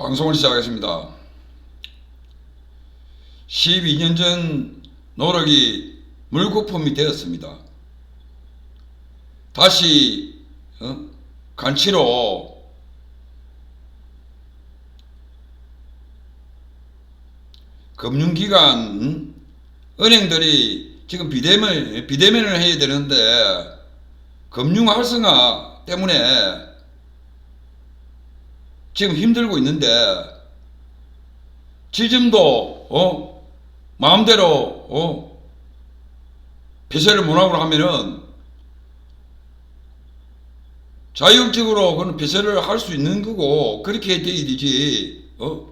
방송을 시작하겠습니다. 12년 전 노력이 물거품이 되었습니다. 다시 어? 간치로 금융기관 음? 은행들이 지금 비대면 비대면을 해야 되는데 금융 활성화 때문에 지금 힘들고 있는데 지금도 어? 마음대로 어? 폐쇄를 못하고 하면은 자율적으로 그는 폐쇄를 할 수 있는 거고 그렇게 돼야 되지 어?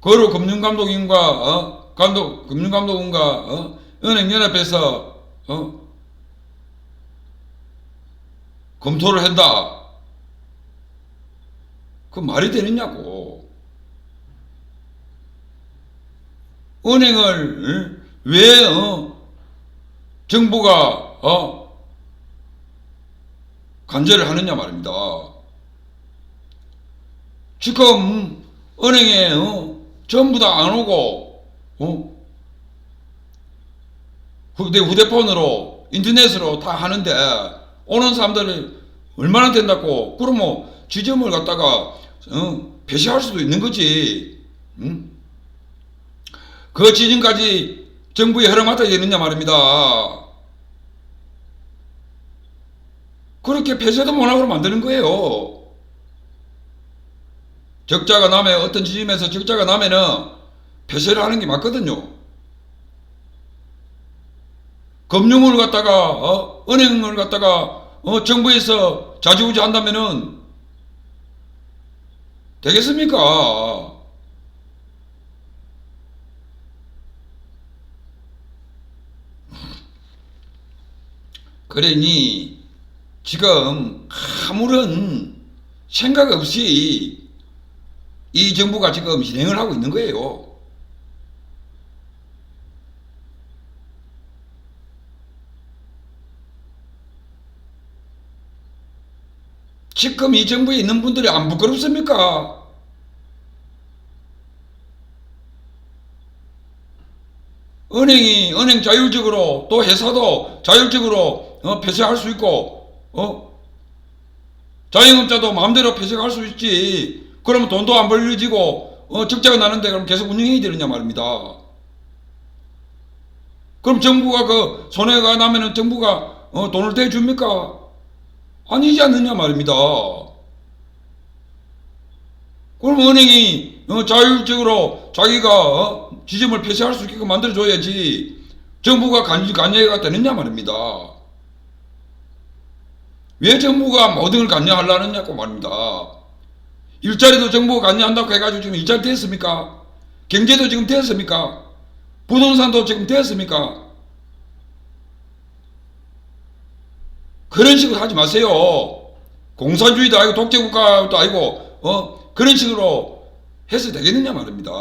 그로 금융감독인과 어? 감독 금융감독원과 어? 은행연합에서 어? 검토를 한다. 그 말이 되느냐고. 은행을 응? 왜 어? 정부가 어? 관제를 하느냐 말입니다. 지금 은행에 어? 전부 다 안 오고 어? 후대 휴대폰으로 인터넷으로 다 하는데 오는 사람들이 얼마나 된다고 그러면 지점을 갖다가 어, 폐쇄할 수도 있는 거지. 응? 그 지점까지 정부의 허락 맡아야 되느냐 말입니다. 그렇게 폐쇄도 못하고 만드는 거예요. 적자가 나면 어떤 지점에서 적자가 나면은 폐쇄를 하는 게 맞거든요. 금융을 갖다가 어? 은행을 갖다가 어? 정부에서 자주우지 한다면은 되겠습니까? 그러니 지금 아무런 생각 없이 이 정부가 지금 진행을 하고 있는 거예요. 지금 이 정부에 있는 분들이 안 부끄럽습니까? 은행이 은행 자율적으로 또 회사도 자율적으로 어, 폐쇄할 수 있고 어? 자영업자도 마음대로 폐쇄할 수 있지. 그러면 돈도 안 벌려지고 어, 적자가 나는데 그럼 계속 운영해야 되느냐 말입니다. 그럼 정부가 그 손해가 나면은 정부가 어, 돈을 대줍니까? 아니지 않느냐 말입니다. 그럼 은행이 어, 자율적으로 자기가 어, 지점을 폐쇄할 수 있게끔 만들어줘야지 정부가 간, 관여가 되느냐 말입니다. 왜 정부가 모든 걸 관여하려느냐고 말입니다. 일자리도 정부가 관여한다고 해가지고 지금 일자리 됐습니까? 경제도 지금 됐습니까? 부동산도 지금 됐습니까? 그런 식으로 하지 마세요. 공산주의도 아니고 독재국가도 아니고 어 그런 식으로 해서 되겠느냐 말입니다.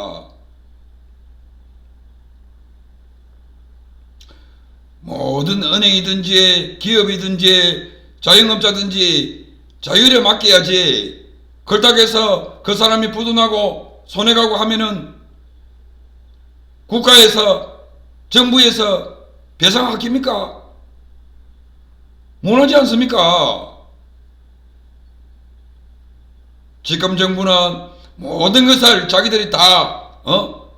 모든 은행이든지 기업이든지 자영업자든지 자율에 맡겨야지 그렇다고 해서 그 사람이 부도나고 손해가고 하면은 국가에서 정부에서 배상하십니까? 못하지 않습니까? 지금 정부는 모든 것을 자기들이 다, 어?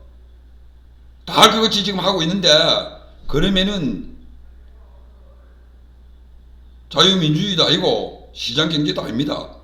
다 그것이 지금 하고 있는데, 그러면은 자유민주주의도 아니고 시장경제도 아닙니다.